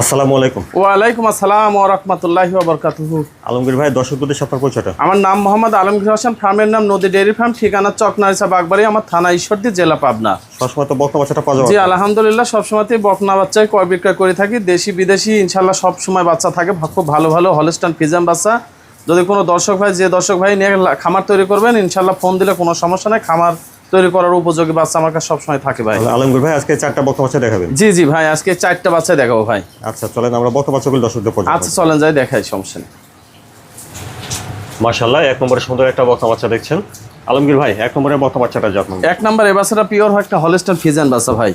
আসসালামু আলাইকুম। ওয়ালাইকুম আসসালাম ও রহমতুল্লাহি বরকাতুহু। আলমগীর ভাই দর্শকদের আপনার পরিচয়টা আমার নাম মোহাম্মদ আলমগীর হোসেন ফার্মের নাম নদী ডেয়ারি ফার্ম ঠিকানা চকনারিসা বাগবাড়ি আমার থানা ঈশ্বরদী জেলা পাবনা। সবসময় তো বক্তা বাচ্চাটা পাওয়া জি আলহামদুলিল্লাহ সবসময়তেই বকনা বাচ্চাই ক্রয় বিক্রয় করে থাকি। দেশি বিদেশি ইনশাল্লাহ সব সময় বাচ্চা থাকে। খুব ভালো ভালো হলস্টান ফিজাম বাচ্চা। যদি কোনো দর্শক ভাই যে দর্শক ভাই নিয়ে খামার তৈরি করবেন ইনশাল্লাহ ফোন দিলে কোনো সমস্যা নেই। খামার তৈরি করার উপযোগী বাচ্চা আমার কাছে সবসময় থাকে ভাই। আলমগীর ভাই আজকে চারটা বক্তা বাচ্চা দেখাবেন? জি জি ভাই আজকে চারটা বাচ্চা দেখাবো ভাই। আচ্ছা চলেন আমরা বক্তা বাচ্চাগুলো দর্শকদের আচ্ছা চলেন যাই দেখাই সমস্যা নেই। মাশাল্লাহ এক নম্বরে সুন্দর একটা বক্তা বাচ্চা দেখছেন। আলমগীর ভাই এক নম্বরে বক্তা বাচ্চাটা যত্ন এক নম্বর এ বাচ্চাটা পিওর একটা হলস্টার ফিজান বাচ্চা ভাই।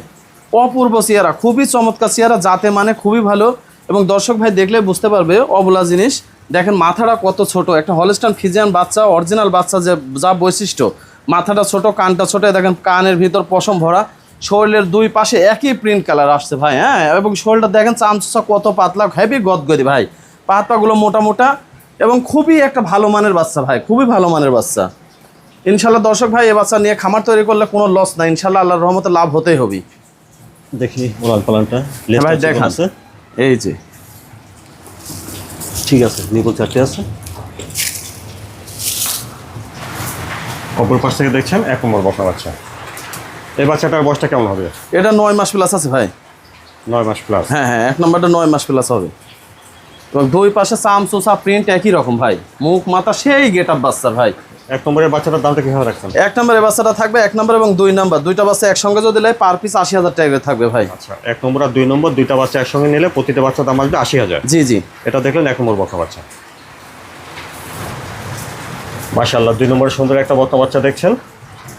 অপূর্ব চেয়ারা খুবই চমৎকার চেয়ারা যাতে মানে খুবই ভালো। এবং দর্শক ভাই দেখলে বুঝতে পারবে অবলা জিনিস। দেখেন মাথাটা কত ছোট একটা হলস্টান ফিজিয়ান বাচ্চা অরিজিনাল বাচ্চা যে যা বৈশিষ্ট্য। মাথাটা ছোট কানটা ছোট দেখেন কানের ভিতর পশম ভরা। শরীরের দুই পাশে একই প্রিন্ট কালার আসছে ভাই হ্যাঁ? এবং শরীরটা দেখেন চামচা কত পাতলা হেভি গদগদি ভাই। পা পাগুলো মোটা মোটা এবং খুবই একটা ভালো মানের বাচ্চা ভাই খুবই ভালো মানের বাচ্চা। ইনশাল্লাহ দর্শক ভাই এ বাচ্চা নিয়ে খামার তৈরি করলে কোনো লস নাই। ইনশাল্লাহ আল্লাহর রহমতে লাভ হতেই হবে। দেখি ওলান পালানটা ভাই দেখান। আছে? এই যে। ঠিক আছে নিপুল চারটে আছে। অপর পাশ থেকে দেখছেন এক নম্বর বক্তা বাচ্চা। এই বাচ্চাটার বয়সটা কেমন হবে? এটা নয় মাস প্লাস আছে ভাই। নয় মাস প্লাস হ্যাঁ হ্যাঁ এক নম্বরটা নয় মাস প্লাস হবে। এবং দুই পাশে চাম চোষা প্রিন্ট একই রকম ভাই। মুখ মাথা সেই গেট আপ বাচ্চার ভাই। এক নম্বরের বাচ্চাটার দামটা কীভাবে রাখছেন? এক নম্বরের বাচ্চাটা থাকবে এক নম্বর এবং দুই নম্বর। দুইটা বাচ্চা একসঙ্গে যদি লাই পার পিস আশি হাজার টাকা থাকবে ভাই। আচ্ছা এক নম্বর আর দুই নম্বর দুইটা বাচ্চা একসঙ্গে নিলে প্রতিটা বাচ্চার দাম আসবে আশি হাজার। জি জি। এটা দেখলেন এক নম্বর বক্তা বাচ্চা। মাশাল্লাহ দুই নম্বরের সুন্দর একটা বক্তা বাচ্চা দেখছেন।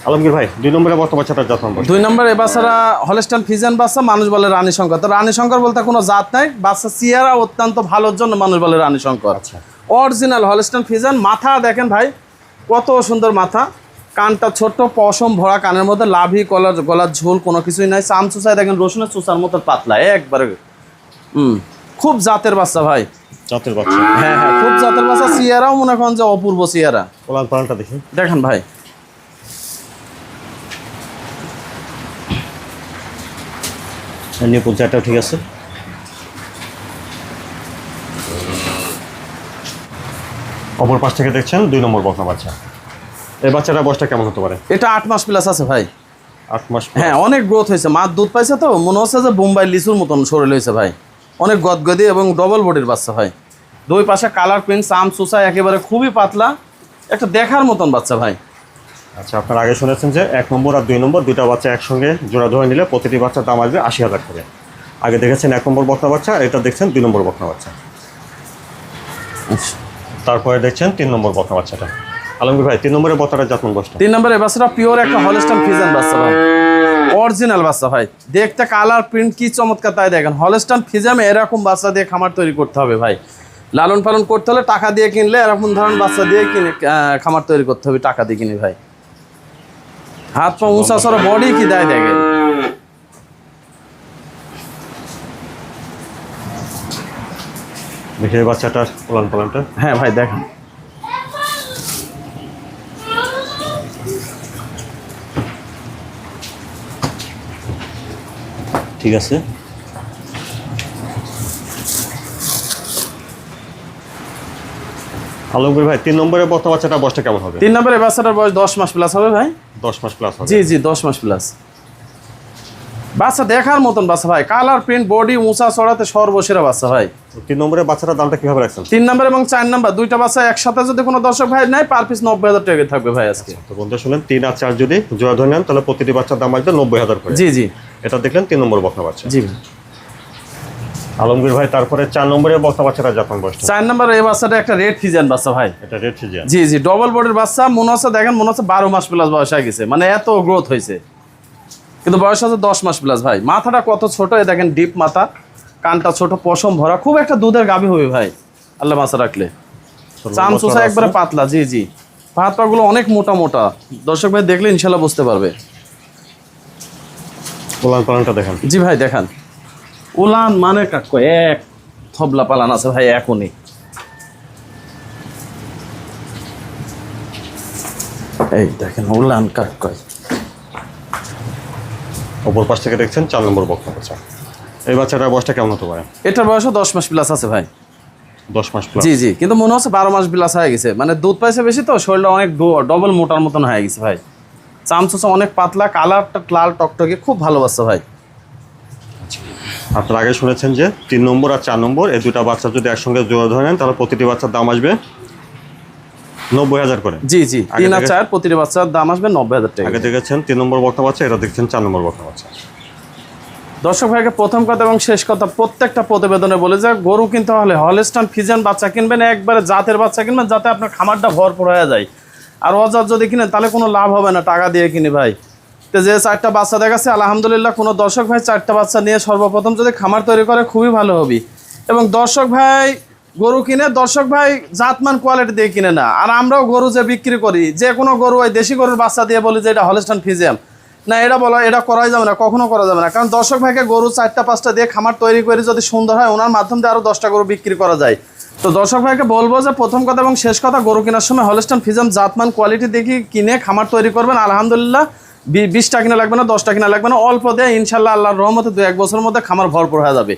আলমগীর ভাই দুই নম্বরের বক্তা বাচ্চাটার যত্ন নম্বর? দুই নম্বর বাচ্চারা হলেস্টান ফিজেন বাচ্চা মানুষ বলে রানী শঙ্কর। তো রানী শঙ্কর বলতে কোনো জাত নাই বাচ্চা চেয়ারা অত্যন্ত ভালোর জন্য মানুষ বলে রানী শঙ্কর। আচ্ছা। অরিজিনাল হলস্টান ফিজান মাথা দেখেন ভাই কত সুন্দর মাথা। কানটা ছোট্ট পশম ভরা কানের মধ্যে লাভি কলার গলার ঝোল কোনো কিছুই নাই। চাম চুষায় দেখেন রসুনের চুষার মতো পাতলা একবারে। হুম খুব জাতের বাচ্চা ভাই। জাতের বাচ্চা। হ্যাঁ হ্যাঁ খুব জাতের বাচ্চা। সিয়ারাও মনে করেন যে অপূর্ব সিয়ারা। ওলান পালানটা দেখি। দেখেন ভাই। নিপুল চারটাও ঠিক আছে। অপর পাশ থেকে দেখছেন দুই নম্বর বকনা বাচ্চা। এই বাচ্চাটার বয়সটা কেমন হতে পারে? এটা আট মাস প্লাস আছে ভাই। আট মাস হ্যাঁ অনেক গ্রোথ হয়েছে। মাছ দুধ পাইছে তো মনে হচ্ছে যে বোম্বাই লিচুর মতন শরীর হয়েছে ভাই। অনেক গদগদি এবং ডবল বডির বাচ্চা ভাই দুই পাশে কালার প্রিন্ট চাম চুষা একেবারে খুবই পাতলা। একটা দেখার মতন বাচ্চা ভাই। আচ্ছা আপনারা আগে শুনেছেন যে এক নম্বর আর দুই নম্বর দুইটা বাচ্চা একসঙ্গে জোড়া ধরে নিলে প্রতিটি বাচ্চার দাম আসবে আশি হাজার করে। আগে দেখেছেন এক নম্বর বকনা বাচ্চা আর এটা দেখছেন দুই নম্বর বকনা বাচ্চা। তারপরে দেখছেন তিন নম্বর বকনা বাচ্চাটা। আলমগীর ভাই তিন নম্বরের বকনাটার যত্ন বসটা। তিন নম্বরের বাচ্চাটা পিওর একটা হলস্টান ফিজান বাচ্চা ভাই। অরিজিনাল বাচ্চা ভাই। দেখতে কালার প্রিন্ট কি চমৎকার তাই দেখেন। হলস্টান ফিজামে এরকম বাচ্চা দিয়ে খামার তৈরি করতে হবে ভাই। লালন পালন করতে হলে টাকা দিয়ে কিনলে এরকম ধরনের বাচ্চা দিয়ে কিনে খামার তৈরি করতে হবে টাকা দিয়ে কিনে ভাই। হাত পা উঁচা সরা বডি কি দেয় দেখেন। বাচ্চাটার উলান পালানটা। হ্যাঁ ভাই দেখেন। ঠিক আছে? আলমগীর ভাই তিন নম্বরের বর্তমান বাচ্চাটা বয়সটা কেমন হবে? তিন বাচ্চাটার বয়স দশ মাস প্লাস হবে ভাই। দশ মাস প্লাস হবে। জি জি দশ মাস প্লাস বাচ্চা দেখার মতন বাচ্চা ভাই। কালার প্রিন্ট বডি উঁচা চড়াতে সর্বসেরা বাচ্চা ভাই। তিন নম্বরের বাচ্চাটার দামটা কীভাবে রাখছেন? তিন নাম্বার এবং চার নম্বর দুইটা বাচ্চা একসাথে যদি কোনো দর্শক ভাই নেয় পার পিস নব্বই হাজার টাকা থাকবে ভাই আজকে। তো বন্ধু শুনলেন তিন আর চার যদি জোড়া ধরে নেন তাহলে প্রতিটি বাচ্চার দাম আসবে নব্বই হাজার করে। জি জি। এটা দেখলেন তিন নম্বর বকনা বাচ্চা। জি। আলমগীর ভাই তারপরে চার নম্বরের বকনা বাচ্চাটা যখন বসছে চার নাম্বার এই বাচ্চাটা একটা রেড ফিজান বাচ্চা ভাই। এটা রেড ফিজিয়ান জি জি ডবল বডির বাচ্চা মনে হচ্ছে দেখেন মনে হচ্ছে বারো মাস প্লাস বয়স হয়ে গেছে। মানে এত গ্রোথ হয়েছে। কিন্তু বয়স আছে দশ মাস প্লাস ভাই। মাথাটা কত ছোট এ দেখেন ডিপ মাথা কানটা ছোট পশম ভরা খুব একটা দুধের গাভী হবে ভাই। আল্লাহ মাছা রাখলে। চাম চুষা একবারে পাতলা জি জি। হাত পাগুলো অনেক মোটা মোটা। দর্শক ভাই দেখলে ইনশাল্লাহ বুঝতে পারবে। পালনটা দেখেন। জি ভাই দেখান। উলান মানে কাকু এক থবলা পালান আছে ভাই এখনই। এই দেখেন উলান কাকয় অপর পাশ থেকে দেখছেন চার নম্বর বকনা বাচ্চা এই বাচ্চাটার বয়সটা কেমন হতে পারে? এটার বয়সও দশ মাস প্লাস আছে ভাই। দশ মাস প্লাস জি জি কিন্তু মনে হচ্ছে বারো মাস প্লাস হয়ে গেছে। মানে দুধ পাইছে বেশি তো শরীরটা অনেক ডবল মোটার মতন হয়ে গেছে ভাই। চামচুচা অনেক পাতলা কালারটা লাল টকটকে খুব ভালো বাচ্চা ভাই। আপনারা আগে শুনেছেন যে তিন নম্বর আর চার নম্বর এই দুটা বাচ্চা যদি একসঙ্গে জোড়া ধরে নেন তাহলে প্রতিটি বাচ্চার দাম আসবে নব্বই হাজার করে। জি জি আগে তিন আর চার প্রতিটি বাচ্চার দাম আসবে নব্বই হাজার টাকা। আগে দেখেছেন তিন নম্বর বক্তা বাচ্চা এটা দেখছেন চার নম্বর বক্তা বাচ্চা। দর্শক ভাইকে প্রথম কথা এবং শেষ কথা প্রত্যেকটা প্রতিবেদনে বলে যে গরু কিনতে হলে হলস্টান ফিজিয়ান বাচ্চা কিনবেন একবারে জাতের বাচ্চা কিনবেন যাতে আপনার খামারটা ভরপুর হয়ে যায়। আর অজাত যদি কিনেন তাহলে কোনো লাভ হবে না টাকা দিয়ে কিনি ভাই। তো যে চারটা বাচ্চা দেখাচ্ছে আলহামদুলিল্লাহ কোনো দর্শক ভাই চারটা বাচ্চা নিয়ে সর্বপ্রথম যদি খামার তৈরি করে খুবই ভালো হবে। এবং দর্শক ভাই গরু কিনে, দর্শক ভাই, জাতমান কোয়ালিটি দিয়ে কিনে না। আর আমরাও গরু যে বিক্রি করি, যে কোনো গরু ওই দেশি গরুর বাচ্চা দিয়ে বলি যে এটা হলস্টান ফিজিয়াম না, এটা বলা, এটা করাই যাবে না, কখনো করা যাবে না। কারণ দর্শক ভাইকে গরু চারটা, পাঁচটা দিয়ে খামার তৈরি করে যদি সুন্দর হয়, ওনার মাধ্যম দিয়ে আরও দশটা গরু বিক্রি করা যায়। তো দর্শক ভাইকে বলব যে, প্রথম কথা এবং শেষ কথা, গরু কেনার সময় হলস্টান ফিজাম জাতমান কোয়ালিটি দেখি, কিনে খামার তৈরি করবেন। আলহামদুলিল্লাহ বিশটা কিনা লাগবে না, দশটা কিনা লাগবে না। অল্প দিয়ে, ইনশাল্লাহ আল্লাহর রহমতে দু এক বছরের মধ্যে খামার ভরপুর হয়ে যাবে।